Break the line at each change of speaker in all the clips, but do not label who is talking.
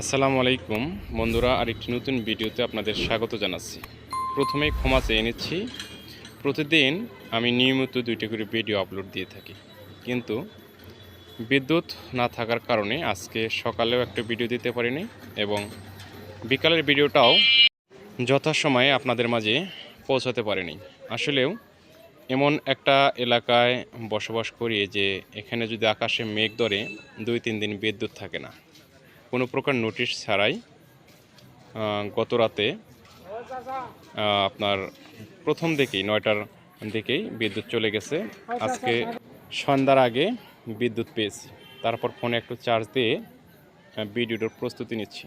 আসসালামু আলাইকুম। বন্ধুরা, আরেকটি নতুন ভিডিওতে আপনাদের স্বাগত জানাচ্ছি। প্রথমেই ক্ষমা চেয়ে নিচ্ছি, প্রতিদিন আমি নিয়মিত দুইটি করে ভিডিও আপলোড দিয়ে থাকি। কিন্তু বিদ্যুৎ না থাকার কারণে আজকে সকালেও একটা ভিডিও দিতে পারিনি এবং বিকালের ভিডিওটাও যথাসময়ে আপনাদের মাঝে পৌঁছাতে পারিনি। আসলেও এমন একটা এলাকায় বসবাস করি যে এখানে যদি আকাশে মেঘ ধরে দুই তিন দিন বিদ্যুৎ থাকে না। কোনো প্রকার নোটিশ ছাড়াই গত রাতে আপনার প্রথম দিকেই, নয়টার দিকেই বিদ্যুৎ চলে গেছে। আজকে সন্ধ্যার আগে বিদ্যুৎ পেয়েছি। তারপর ফোনে একটু চার্জ দিয়ে ভিডিওটার প্রস্তুতি নিচ্ছি।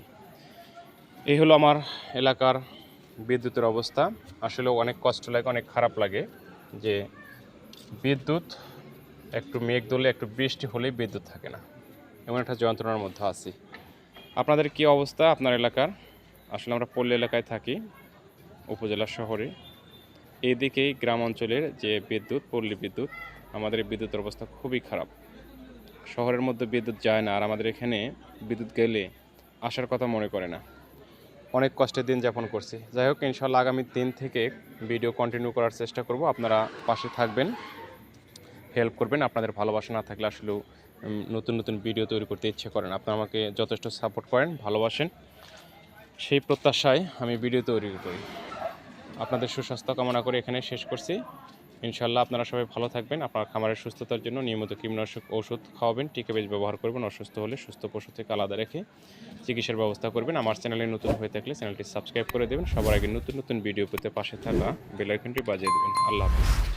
এই হলো আমার এলাকার বিদ্যুতের অবস্থা। আসলে অনেক কষ্ট লাগে, অনেক খারাপ লাগে যে বিদ্যুৎ, একটু মেঘ দলে একটু বৃষ্টি হলেই বিদ্যুৎ থাকে না। এমন একটা যন্ত্রণার মধ্যে আছি। আপনাদের কি অবস্থা আপনার এলাকার? আসলে আমরা পল্লী এলাকায় থাকি, উপজেলা শহরে। এদিকেই গ্রাম অঞ্চলের যে বিদ্যুৎ, পল্লী বিদ্যুৎ, আমাদের বিদ্যুতের অবস্থা খুবই খারাপ। শহরের মধ্যে বিদ্যুৎ যায় না আর আমাদের এখানে বিদ্যুৎ গেলে আসার কথা মনে করে না। অনেক কষ্টের দিন যাপন করছি। যাই হোক, ইনশাল্লাহ আগামী দিন থেকে ভিডিও কন্টিনিউ করার চেষ্টা করব। আপনারা পাশে থাকবেন। হেল্প করবেন। আপনাদের ভালোবাসা না থাকলে আসলে উম, নতুন নতুন ভিডিও তৈরি করতে ইচ্ছে করেন আপনারা আমাকে যথেষ্ট সাপোর্ট করেন ভালোবাসেন। সেই প্রত্যাশায় আমি ভিডিও তৈরি করি। আপনাদের সুস্বাস্থ্য কামনা করে এখানে শেষ করছি। ইনশাল্লাহ আপনারা সবাই ভালো থাকবেন। আপনার খামারের সুস্থতার জন্য নিয়মিত কীটনাশক ওষুধ খাওয়াবেন টিকে বেশ ব্যবহার করবেন অসুস্থ হলে সুস্থ পশু থেকে আলাদা রেখে চিকিৎসার ব্যবস্থা করবেন। আমার চ্যানেলে নতুন হয়ে থাকলে চ্যানেলটি সাবস্ক্রাইব করে দেবেন। সবার আগে নতুন নতুন ভিডিও পেতে পাশে থাকা বেল আইকনটি বাজিয়ে দেবেন। আল্লাহ হাফিজ।